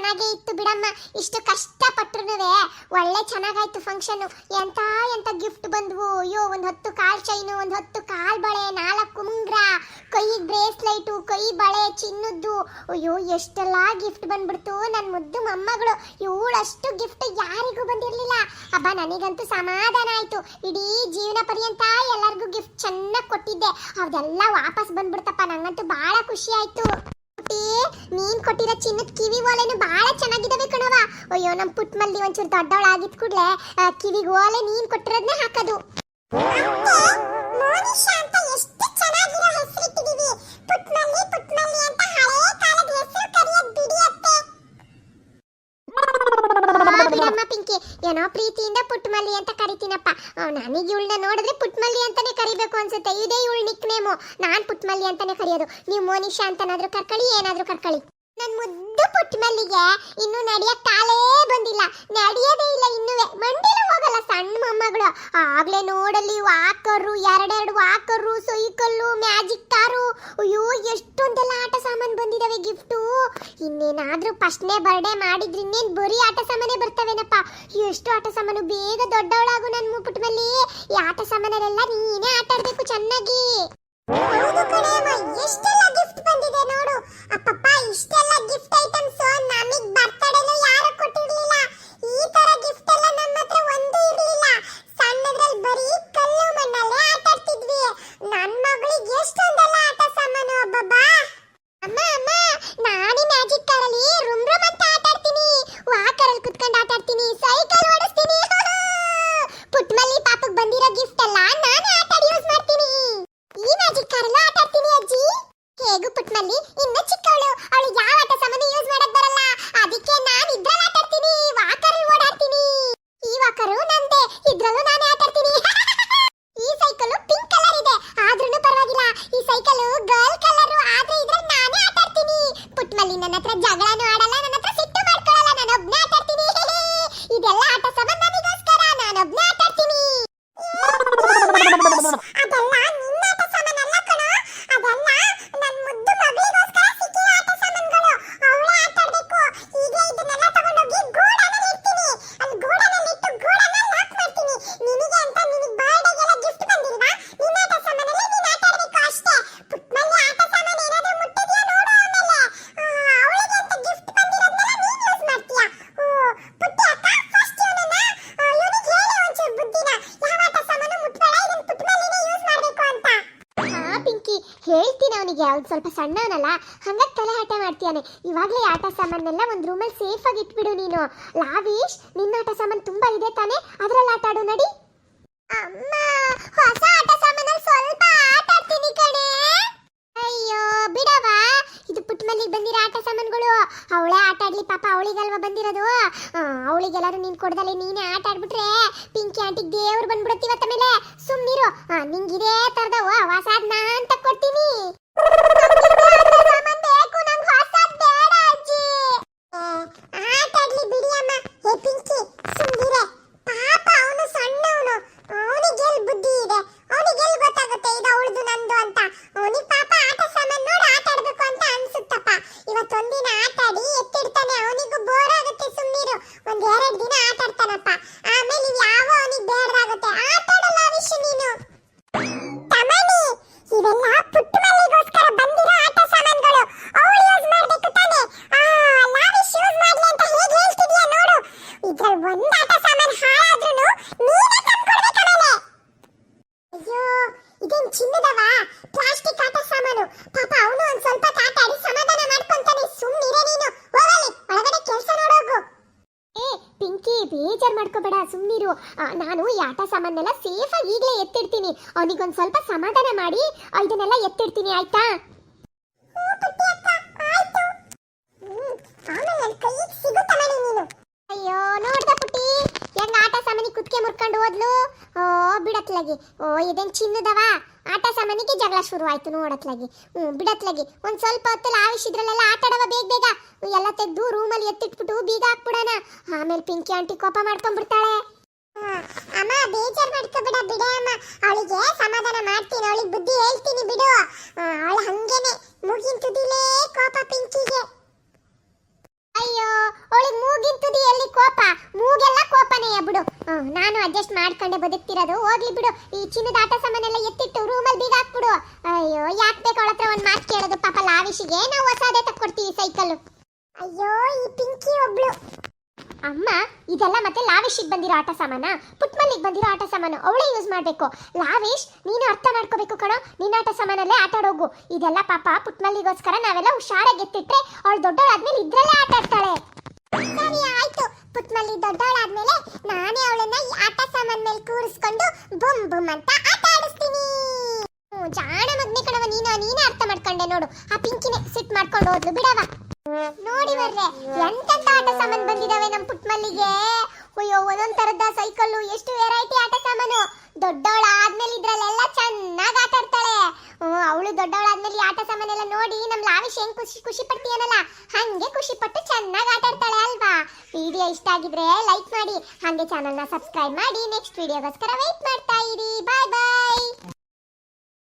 ಚೆನ್ನಾಗೇ ಇತ್ತು ಬಿಡಮ್ಮ. ಇಷ್ಟು ಕಷ್ಟಪಟ್ರು ಒಳ್ಳೆ ಚೆನ್ನಾಗಾಯ್ತು ಫಂಕ್ಷನ್ ಎಂತ ಎಂತ ಗಿಫ್ಟ್ ಬಂದ್ವು? ಅಯ್ಯೋ, ಒಂದು ಹತ್ತು ಕಾಲ್ ಚೈನು ಒಂದು ಹತ್ತು ಕಾಲ್ ಬಳೆ, ನಾಲ್ಕು ಮುಂಗ್ರ ಕೈ ಬ್ರೇಸ್ಲೈಟು ಕೈ ಬಳೆ ಚಿನ್ನದ್ದು. ಅಯ್ಯೋ, ಎಷ್ಟೆಲ್ಲ ಗಿಫ್ಟ್ ಬಂದ್ಬಿಡ್ತು ನನ್ನ ಮುದ್ದು ಮೊಮ್ಮಗಳು. ಇವಳಷ್ಟು ಗಿಫ್ಟ್ ಯಾರಿಗೂ ಬಂದಿರಲಿಲ್ಲ. ಅಬ್ಬ, ನನಗಂತೂ ಸಮಾಧಾನ ಆಯ್ತು. ಇಡೀ ಜೀವನ ಪರ್ಯಂತ ಎಲ್ಲರಿಗೂ ಗಿಫ್ಟ್ ಚೆನ್ನಾಗಿ ಕೊಟ್ಟಿದ್ದೆ. ಅದೆಲ್ಲ ವಾಪಸ್ ಬಂದ್ಬಿಡ್ತಪ್ಪ. ನಂಗಂತೂ ಬಹಳ ಖುಷಿ ಆಯ್ತು. ಪುಟ್ಟಿ ನೀನ್ ಕೊಟ್ಟಿರೋ ಚಿನ್ನದ ಕಿವಿ ಓಲೆನು ಬಹಳ ಚೆನ್ನಾಗಿದಾವೆ ಕಣವ ಅಯ್ಯೋ ನಮ್ ಪುಟ್ ಮಲ್ಲಿ ಒಂಚೂರು ದೊಡ್ಡವಳಾಗಿದ್ ಕೂಡ್ಲೆ ಆ, ಕಿವಿಗ್ ಓಲೆ ನೀನ್ ಕೊಟ್ಟಿರೋದ್ನೇ ಹಾಕೋದು. ಏನೋ ಪ್ರೀತಿಯಿಂದ ಪುಟ್ಮಲ್ಲಿ ಅಂತ ಕರಿತೀನಪ್ಪ. ನನಗೆ ಇವಳನ್ನ ನೋಡಿದ್ರೆ ಪುಟ್ಮಲ್ಲಿ ಅಂತಾನೆ ಕರಿಬೇಕು ಅನ್ಸುತ್ತೆ. ಇದೇ ಇವಳು ನಿಕ್ ನೇಮು ನಾನ್ ಪುಟ್ಮಲ್ಲಿ ಅಂತಾನೆ ಕರೆಯೋದು. ನೀವು ಮೋನಿಶಾ ಅಂತನಾದ್ರೂ ಕರ್ಕೊಳ್ಳಿ ಏನಾದರೂ ಕರ್ಕೊಳ್ಳಿ ನನ್ ಮುದ್ದು ಪುಟ್ಮಲ್ಲಿಗೆ ಇನ್ನು ನಡೆಯಕ್ ಕಾಲೇ ಬಂದಿಲ್ಲ. ನಡೆಯೋದೇ ಇಲ್ಲ ಇನ್ನು ಮಂಡಿಲೂ ಹೋಗಲ್ಲ ಸಣ್ಣ ಮೊಮ್ಮಗಳು. ಆಗ್ಲೇ ನೋಡಲ್ಲಿ ವಾಕರು, ಎರಡೆರಡು ವಾಕರು, ಸೈಕಲ್ಲು, ಮ್ಯಾಜಿಕ್ ಕಾರು. ಅಯ್ಯೋ, ಎಷ್ಟೊಂದೆಲ್ಲ ಆಟ ಸಾಮಾನು ಬಂದಿದಾವೆ ಗಿಫ್ಟು. ಇನ್ನೇನಾದ್ರೂ ಫಸ್ಟ್ನೇ ಬರ್ಡೇ ಮಾಡಿದ್ರೆ ಇನ್ನೇನ್ ಬರೀ ಆಟ ಸಾಮಾನೇ ಬರ್ತವೇನಪ್ಪ? ಎಷ್ಟು ಆಟ ಸಾಮಾನು? ಬೇಗ ದೊಡ್ಡವಳಾಗು ನನ್ ಪುಟ್ಮಲ್ಲಿ ಈ ಆಟ ಸಾಮಾನಲ್ಲೆಲ್ಲ ನೀನೇ ಆಟ ಆಡ್ಬೇಕು ಚೆನ್ನಾಗಿ. ಹೌದು ಕಣವ್ವ, ಎಷ್ಟೆಲ್ಲ ಗಿಫ್ಟ್ ಬಂದಿದೆ ನೋಡು. ಅಪ್ಪಪ್ಪ ಇಷ್ಟೆಲ್ಲ ಗಿಫ್ಟ್ ಐಟಮ್ಸ್ ನಮಗ್ ಕಾರಲ್ಲ ಆಟ ಆಡ್ತೀನಿ ಅಜ್ಜಿ. ಹೇಗೂ ಪುಟ್ಮಲ್ಲಿ, ಇನ್ನು ಚಿಕ್ಕವಳು. ಅವಳು ಯಾವ ಆಟ ಸಾಮಾನು ಯೂಸ್ ಮಾಡಕ್ ಬರಲ್ಲ. ಅದಕ್ಕೆ ನಾನು ಇದ್ರಲ್ಲಿ ಆಟ ಆಡ್ತೀನಿ. ವಾಕರಲ್ಲಿ ಓಡಾಡ್ತೀನಿ. ಈ ವಾಕರು ನಂದೆ ಇದ್ರಲ್ಲೂ ನಾನೇ ಹೇಳ್ತೀನಿ ಅವನಿಗೆ. ಅವ್ನು ಸ್ವಲ್ಪ ಸಣ್ಣವನಲ್ಲ. ಹಂಗಾಗಿ ತಲೆ ಆಟ ಮಾಡ್ತೀಯಾನೆ. ಇವಾಗಲೇ ಆಟ ಸಾಮಾನೆಲ್ಲ ಒಂದು ರೂಮಲ್ಲಿ ಸೇಫ್ ಆಗಿ ಇಟ್ಬಿಡು ನೀನು. ಲಾವೀಶ್, ನಿನ್ನ ಆಟ ಸಾಮಾನು ತುಂಬಾ ಇದೆ ತಾನೆ. ಅದ್ರಲ್ಲಿ ಆಟ ಆಡು, ನಡಿ. ಅಮ್ಮ, ಹೊಸ ಆಟ ಸಾಮಾನಲ್ಲಿ ಸ್ವಲ್ಪ ಆಟ ಆಡ್ತೀನಿ ಕಣೆ. ಅಯ್ಯೋ ಬಿಡವ ಇದು ಪುಟ್ಟಮಲ್ಲಿಗೆ ಬಂದಿರೋ ಆಟ ಸಾಮಾನುಗಳು. ಅವಳೇ ಆಟ ಆಡ್ಲಿ ಪಾಪ, ಅವಳಿಗಲ್ವಾ ಬಂದಿರೋದು? ಅವಳಿಗೆಲ್ಲರೂ ನೀನ್ ಕೊಡ್ದಲ್ಲಿ ನೀನೇ ಆಟ ಆಡ್ಬಿಟ್ರೆ. ಪಿಂಕಿ ಆಂಟಿಗೆ ದೇವ್ರು ಬಂದ್ಬಿಡುತ್ತೆ ಇವತ್ತ ಮೇಲೆ. ಸುಮ್ನಿರು. ಆ, ನಿಂಗ್ ಇದೇ ತರದವ ಹೊಸಾದ್ನ ಅಂತ ತಕ್ಕೊಡ್ತೀನಿ ಆಟ ಆಡ್ಲಿ ಬಿಡಿ ಅಮ್ಮ ಹೇ ಪಿಂಕಿ ಸುಮ್ನಿರೆ ಪಾಪ ಅವನು ಸಣ್ಣವನು ಅವನಿಗೆ ಎಲ್ಲಿ ಬುದ್ಧಿ ಇದೆ ಅವನಿಗೆ ಎಲ್ಲಿ ಗೊತ್ತಾಗುತ್ತೆ ಇದು ಅವಳದು ನಂದು ಅಂತ ಅವನಿಗೆ ಪಾಪ ಆಟ ಸಾಮಾನು ನೋಡಿ ಆಟ ಆಡ್ಬೇಕು ಅಂತ ಅನ್ಸುತ್ತಪ್ಪ ಇವತ್ತೊಂದಿನ ಆಟ ಆಡಿ ಎತ್ತಿಡ್ತಾನೆ ಅವನಿಗೂ ಬೋರ್ ಆಗುತ್ತೆ ಸುಮ್ನಿರು ಒಂದ್ ಎರಡ್ ದಿನ ಆಟ ಆಡ್ತಾನಪ್ಪ ಆಮೇಲೆ ಇವ್ ಯಾವ ಅವನಿಗೆ ಬೇಡದಾಗುತ್ತೆ ಆಟ ಆಡಲ್ಲ ವಿಷಯ ನೀನು ತಮಣಿ ಇವೆಲ್ಲ ಪುಟ್ಟ ಮಲ್ಲಿಗೋಸ್ಕರ ಬಂದಿರೋ ಆಟ ಸಾಮಾನುಗಳು ಅವಳು ಯೂಸ್ ಮಾಡ್ಬೇಕು ತಾನೆ ಆ ಲಾವಿಶ್ ಯೂಸ್ ಮಾಡ್ಲಿ ಅಂತ ಹೇಗೆ ಹೇಳ್ತಿದ್ಯಾ ನೋಡು ಇದ್ರಲ್ಲಿ ಒಂದ್ ಆಟ ಸಾಮಾನು ಹಾಳಾದ್ರೂ ನೀನೇ ತಂದ್ಕೊಡ್ಬೇಕು ಆಮೇಲೆ ಅಯ್ಯೋ ಇದೇನ್ ಚಿನ್ನದವಾ? ಪ್ಲಾಸ್ಟಿಕ್ ಆಟ ಸಾಮಾನು. ಪಾಪ ಅವನು ಒಂದ್ ಸ್ವಲ್ಪ ಆಟ ಆಡಿ ಸಮಾಧಾನ ಮಾಡ್ಕೊಂತಾನೆ. ಸುಮ್ಮನಿರೆ ನೀನು. ಹೋಗಲಿ, ಒಳಗಡೆ ಕೆಲಸ ನೋಡೋಗು. ಏ, ಪಿಂಕಿ, ಬೇಜಾರ್ ಮಾಡ್ಕೋಬೇಡ ಸುಮ್ಮನಿರು ನಾನು ಈ ಆಟ ಸಾಮಾನೆಲ್ಲ ಸೇಫ್ ಆಗಿ ಈಗಲೇ ಎತ್ತಿಡ್ತೀನಿ. ಅವನಿಗೊಂದು ಸ್ವಲ್ಪ ಸಮಾಧಾನ ಮಾಡಿ ಇದನ್ನೆಲ್ಲ ಎತ್ತಿಡ್ತೀನಿ, ಆಯ್ತಾ ಅಯ್ಯೋ ನೋಡ್ದ ಪುಟ್ಟಿ ಹೆಂಗ ಆಟ ಸಾಮಾನಿ ಕುತ್ಕೆ ಮುರ್ಕೊಂಡು ಹೋದ್ಲು. ಓ, ಬಿಡತ್ಲಾಗಿ. ಓ, ಇದೇನ್ ಚಿನ್ನದವ? ಆಟ ಸಾಮಾನಿಗೆ ಜಗಳ ಶುರು ಆಯ್ತು ನೋಡತ್ಲಾಗಿ. ಹ್ಮ್, ಬಿಡತ್ಲಾಗಿ. ಒಂದ್ ಸ್ವಲ್ಪ ಹೊತ್ತಲ್ಲಿ ಆಟ ಆಡವ ಬೇಗ ಬೇಗ. ಎಲ್ಲ ತೆಗ್ದು ರೂಮಲ್ಲಿ ಎತ್ತಿಟ್ಬಿಟ್ಟು ಬೀಗ ಹಾಕ್ಬಿಡೋಣ. ಆಮೇಲೆ ಪಿಂಕಿ ಆಂಟಿ ಕೋಪ ಮಾಡ್ಕೊಂಡ್ಬಿಡ್ತಾಳೆ ಅಮ್ಮ, ಬೇಜಾರ್ ಮಾಡ್ಕೋಬೇಡ ಬಿಡ ಅಮ್ಮ. ಅವಳಿಗೆ ಸಮಾಧಾನ ಮಾಡ್ತೀನಿ. ಅವಳಿಗೆ ಬುದ್ಧಿ ಹೇಳ್ತೀನಿ ಬಿಡು. ಅವಳು ಹಂಗೇನೆ ಮುಗಿನ್ ತುದಿಲೇ ಕೋಪ ಪಿಂಕಿಗೆ ಅಯ್ಯೋ ಮಾಡ್ಕೊಂಡೆ ಬದುಕ್ತಿರೋದು. ಹೋಗ್ಲಿ ಬಿಡು. ಈ ಚಿನ್ನದ ಆಟ ಸಾಮಾನೆಲ್ಲ ಎತ್ತಿಟ್ಟು ರೂಮಲ್ಲಿ ಬೀಗ ಹಾಕ್ಬಿಡು. ಅಯ್ಯೋ, ಯಾಕೆ ಬೇಕು ಅವಳ ಹತ್ರ ಒಂದು ಮಾತು ಕೇಳೋದು? ಪಾಪ ಲಾವಿಶಿಗೆ ನಾವು ಹೊಸದೇ ತಕ್ಕೊಡ್ತೀವಿ ಸೈಕಲ್ ಅಯ್ಯೋ, ಈ ಪಿಂಕಿ ಒಬ್ಳು. ಅಮ್ಮ, ಇದೆಲ್ಲ ಮತ್ತೆ ಲಾವೇಶಿಗೆ ಬಂದಿರೋ ಆಟ ಸಾಮಾನ? ಪುಟ್ಮಲ್ಲಿಗೆ ಬಂದಿರೋ ಆಟ ಸಾಮಾನು ಅವಳೇ ಯೂಸ್ ಮಾಡಬೇಕು. ಲಾವೇಶ್, ನೀನು ಅರ್ಥ ಮಾಡ್ಕೋಬೇಕು ಕಣೋ. ನಿನ್ನ ಆಟ ಸಾಮಾನಲ್ಲೇ ಆಟ ಆಡೋಗು. ಇದೆಲ್ಲ ಪಾಪ ಪುಟ್ಮಲ್ಲಿಗೋಸ್ಕರ ನಾವೆಲ್ಲ ಹುಷಾರಾಗಿ ಎತ್ತಿಟ್ರೆ ಅವಳು ದೊಡ್ಡವಳಾದ್ಮೇಲೆ ಇದ್ರಲ್ಲೇ ಆಟ ಆಡ್ತಾಳೆ. ಆಯ್ತು. ಪುಟ್ಮಲ್ಲಿ ದೊಡ್ಡವಳಾದ್ಮೇಲೆ ನಾನೇ ಅವಳನ್ನ ಈ ಆಟ ಸಾಮಾನ್ ಮೇಲೆ ಕೂರಿಸ್ಕೊಂಡು ಬುಮ್ ಬುಮ್ ಅಂತ ಆಟ ಆಡಿಸ್ತೀನಿ. ಜಾಣ ಮಗ್ನೆ ಕಣವ ನೀನು, ನೀನೇ ಅರ್ಥ ಮಾಡ್ಕೊಂಡೆ ನೋಡು. ಆ ಪಿಂಕಿನೇ ಸಿಟ್ ಮಾಡ್ಕೊಂಡು ಹೋದ್ಲು ಬಿಡವ ನೋಡಿ ಬರ್ರೆ ಎಂತೆಂತ ಆಟ ಸಾಮಾನ್ ಬಂದಿದಾವೆ ನಮ್ ಪುಟ್ಮಲ್ಲಿಗೆ? ಅಯ್ಯೋ, ಒಂದೊಂದ್ ತರದ ಸೈಕಲ್ಲು, ಎಷ್ಟು ವೆರೈಟಿ ಆಟ ಸಾಮಾನು. ದೊಡ್ಡವಳ ಆದ್ಮೇಲೆ ಇದ್ರಲ್ಲೆಲ್ಲ ಚೆನ್ನಾಗಿ ಆಟ ಆಡ್ತಾಳೆ. ಅವಳು ದೊಡ್ಡವಳಾದ್ಮೇಲೆ ಈ ಆಟ ಸಾಮಾನೆಲ್ಲ ನೋಡಿ ನಮ್ಮ ಲಾವಿಶ್ ಹೆಂಗ್ ಖುಷಿ ಖುಷಿ ಪಡ್ತೀಯನಲ್ಲ? ಹಂಗೆ ಖುಷಿ ಪಟ್ಟು ಚೆನ್ನಾಗಿ ಆಟ ಆಡ್ತಾಳೆ ಅಲ್ವಾ? ವಿಡಿಯೋ ಇಷ್ಟ ಆಗಿದ್ರೆ ಲೈಕ್ ಮಾಡಿ, ಹಾಗೆ ಚಾನಲ್ನ ಸಬ್ಸ್ಕ್ರೈಬ್ ಮಾಡಿ ನೆಕ್ಸ್ಟ್ ವಿಡಿಯೋಗೋಸ್ಕರ ವೆಯ್ಟ್ ಮಾಡ್ತಾ ಇರಿ. ಬಾಯ್ ಬಾಯ್